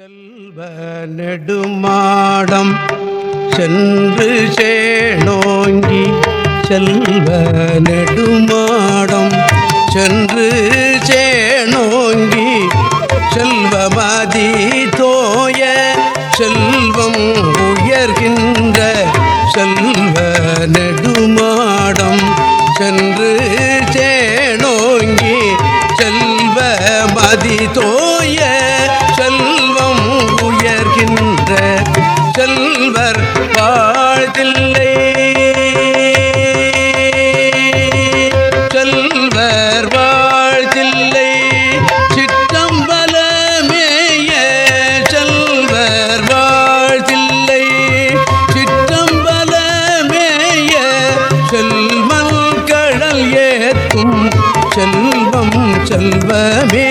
செல்வ நெடுமாடம் சென்று சேனோங்கி செல்வ நெடுமாடம் சென்று சேனோங்கி செல்வமதி தோய செல்வம் உயர்கின்ற செல்வ நெடுமாடம் சென்று சேனோங்கி செல்வ மதி தோய வாழ்தில்லை செல்வர் வாழ்தில்லை சிற்றம்பலமேய செல்வர் வாழ்தில்லை சிற்றம்பலமேய செல்வம் கடல் ஏத்தும் செல்வம் செல்வமே.